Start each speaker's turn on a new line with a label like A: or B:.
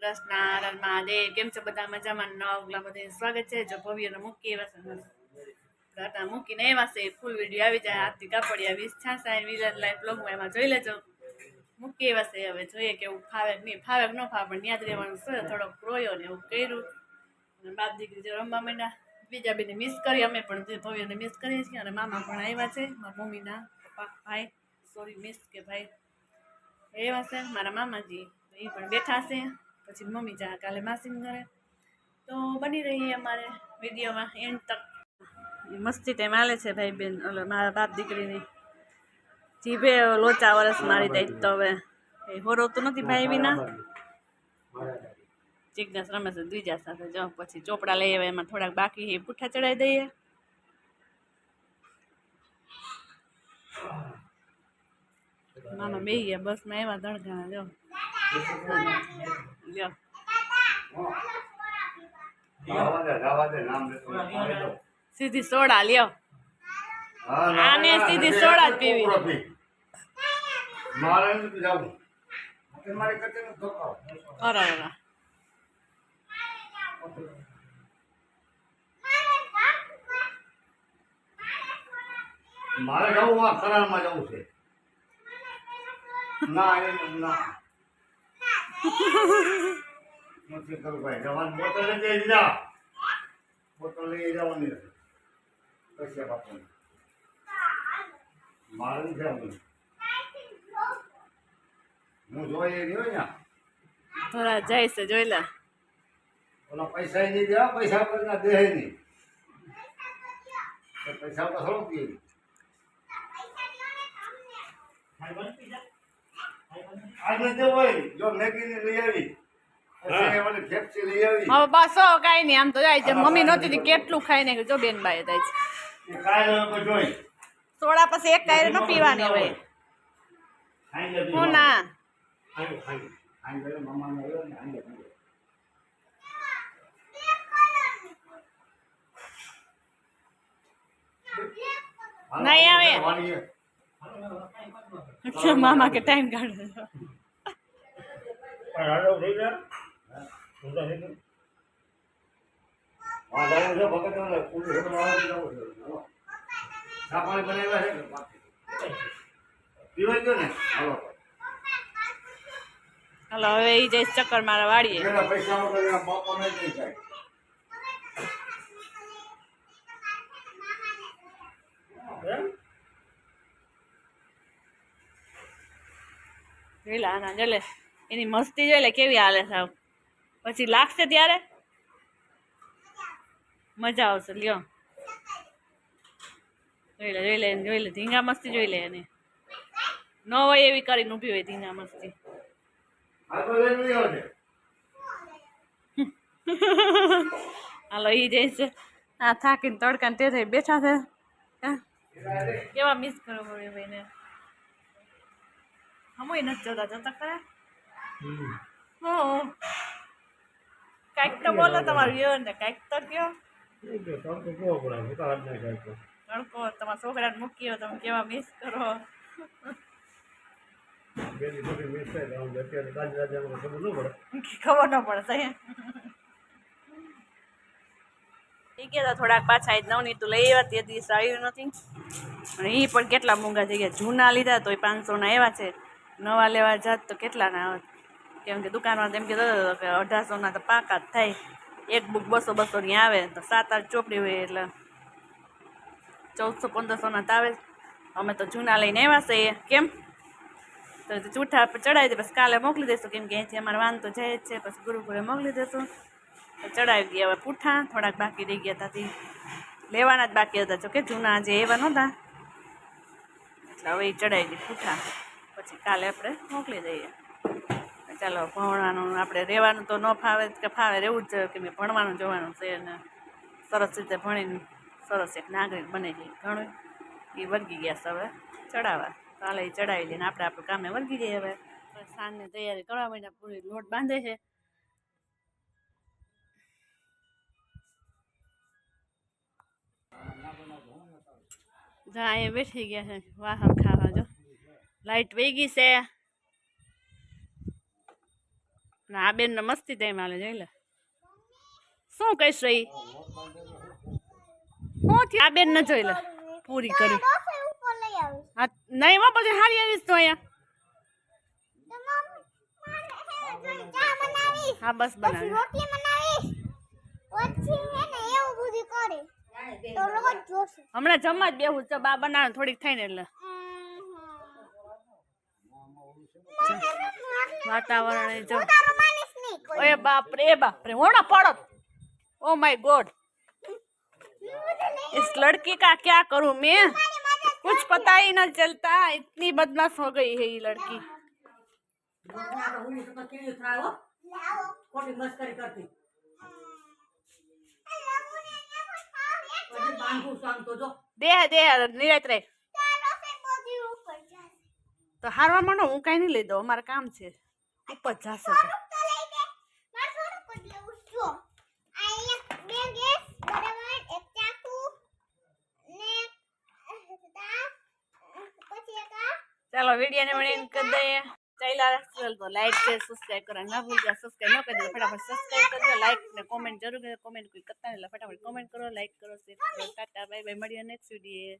A: કૃષ્ણ હરણ મહાદેવ, કેમ છો બધા મજામાં? નવા ઉગલા બધા સ્વાગત છે. જો ભવ્યને મૂકી ઘાટા મૂકીને એવા છે. ફૂલ વીડિયો આવી જાય. હાથથી કાપડિયા વીસ છાસા વિલર લાઈફ બ્લોગમાં એમાં જોઈ લેજો. મૂકી એવા છે. હવે જોઈએ કે એવું ફાવે નહીં ફાવે ન ફાવે, પણ યાદ રહેવાનું છે. થોડોક રોયો ને એવું કર્યું. અને બાપ દીકરી જે રમવા માંડ્યા. બીજા બેને મિસ કરી. અમે પણ ભવ્યને મિસ કરીએ છીએ. અને મામા પણ આવ્યા છે. મારા મમ્મીના, પપ્પા, ભાઈ. સોરી મિસ કે ભાઈ. એવા છે. મારા મામાજી. એ પણ બેઠા છે. પછી મમ્મી જા કાલે માસીન ઘરે. તો બની રહી અમારે વિડીયોમાં એન્ડ તક. મસ્તી ટાઈમ હાલે છે ભાઈ બેન ઓલો મારા બાપ દીકરીની. જીભે લોચા વરસ મારી દઈ તો હવે. એ હોરવતું નથી ભાઈ વિના. ચિકનાસ રમે છે દ્વિજા સાથે જો પછી ચોપડા લઈ આવે એમાં થોડાક બાકી એ પૂઠા ચડાવી દઈએ. મામા બે ગયા બસમાં એવા દણઘાણા જો સીધી સોડા, લ્યો આને સીધી સોડા જ પીવી.
B: મારે જવું. તમારે કચેરી મારે જવું આ જવું છે ના, એ ના નથી કરું ભાઈ જવાનું બોટલ લઈ જઈ જા બોટલ લઈ જવાની પૈસા બાપુ મારે નથી જવું હું જોઈ રહ્યો ને
A: થોડા જાય છે જોઈ લે
B: ઓલા પૈસા નહીં દેવા પૈસા પર ના દે નહીં તો પૈસા તો થોડું પીએ આજે જો હોય જો મેગી લઈ આવી પછી ઓલી ફેફસી લઈ આવી.
A: હવે બસ હો કાંઈ નહીં આમ તો જાય છે. મમ્મી નહોતી તી કેટલું ખાઈ જો બેન બાએ થાય છે. સોડા પછી એક કાંઈ ન પીવાની
B: હવે.
A: હું ના. નહીં આવે. મામા કે ટાઈમ કાઢો.
B: હાલો
A: હાલો. હવે એ જઈશ ચક્કર મારા વાડીએ
B: પૈસા વગર એના બાપા નહીં દઈ જાય
A: જોઈ આના જો એની મસ્તી જોઈ લે, કેવી હાલે સાહેબ પછી લાગશે ત્યારે? મજા આવશે, લ્યો. જોઈ લે જોઈ લે જોઈ લે ધીંગા મસ્તી જોઈ લે એને. ન હોય એવી કરીને ઊભી હોય ધીંગા મસ્તી. હાલો એ જઈ છે. આ થાકીને તડકાને તે થઈ બેઠા છે? કેવા મિસ કરો ભાઈ ભાઈને એ નથી જોતા જોતા ખરા હો કાંઈક તો બોલો તમારું યો ને કાંઈક તો કયો તડકો તમારા છોકરાને મૂક્યો તમે કેવા મિસ કરો ખબર ન પડશે ઠીક ગયા થોડાક પાછા આજ નવની તું લઈ આવ્યા તે દિવસ આવ્યું નથી અને એ પણ કેટલા મોંઘા થઈ ગયા જૂના લીધા તો એ પાંચસોના એવા છે નવા લેવા જાત તો કેટલાના આવે કેમ કે દુકાનમાં તેમ કીધો હતો કે અઢારસોના તો પાકા જ થાય. એક બુક બસો બસોની આવે તો સાત આઠ ચોપડી હોય એટલે ચૌદસો પંદરસોના તો આવે અમે તો જૂના લઈને આવ્યા છે કેમ? તો જૂઠા ચડાવી દે, પછી કાલે મોકલી દઈશું કેમ કે અહીંથી અમારે વાન તો જાય જ છે, પછી ગુરુકુળે મોકલી દઈશું તો ચડાવી દઈએ હવે પૂઠા, થોડાક બાકી રહી ગયા હતા. લેવાના જ બાકી હતા. જોકે જૂના જે એવા નહોતા. એટલે હવે એ ચડાવી દઈએ પૂઠા. પછી કાલે આપણે મોકલી દઈએ. ચાલો, ભણવાનું આપણે રહેવાનું તો ન ફાવે કે ફાવે, રહેવું જ જોઈએ કે મેં ભણવાનું જોવાનું છે અને સરસ રીતે ભણીને સરસ એક નાગરિક બની જઈએ ઘણું એ વળગી ગયા છે હવે ચડાવવા. કાલે એ ચડાવી લઈને આપણે આપણું કામે વળગી જઈએ હવે સાંજની તૈયારી કરવા માંડ્યા, પૂરી લોટ બાંધે છે. જા, અહીંયા બેઠી ગયા છે. વાહન ખાવા જો. લાઈટ વહી ગઈ છે. આ બેન મસ્તી તેમ હાલે જોઈ લે. શું કહીશ રહી હું આ બેન ન જોઈ લે. પૂરી કરી. હા, નહીં માં પછી હારી આવીશ તો અહીંયા.
C: હે
A: હા બસ બનાવી.
C: રોટલી હે
A: હમણાં જમવા જ બેહું તો બા બનાવે થોડીક થઈને એટલે. વાતાવરણ એ જો
C: હું તારું માનીશ નહીં કોઈ
A: ઓય બાપ રે બાપ રે હોણા પડો ઓ માય ગોડ इस लड़की का क्या करूं मैं कुछ पता ही न चलता इतनी बदमाश हो गई है ये लड़की
C: લાવો
D: ખોટી મસ્કરી કરતી તો
A: હારવા માંડો હું કઈ નહીં લઈ દઉં અમારે કામ છે. ઉપર જાશે ચાલો વીડિયો ને મને કરી દઈએ. ચાલ્યા ચાલ તો લાઈક છે સબસ્ક્રાઈબ કરવા ના ભૂલતા. સબસ્ક્રાઈબ ન કરી દો ફટાફટ સબસ્ક્રાઈબ કરજો લાઈક ને કોમેન્ટ જરૂર કરજો કોમેન્ટ કોઈ કરતા નહીં ફટાફટ કોમેન્ટ કરો લાઈક કરો શેર કરો. ટાટા બાય બાય મળીએ નેક્સ્ટ વીડિયો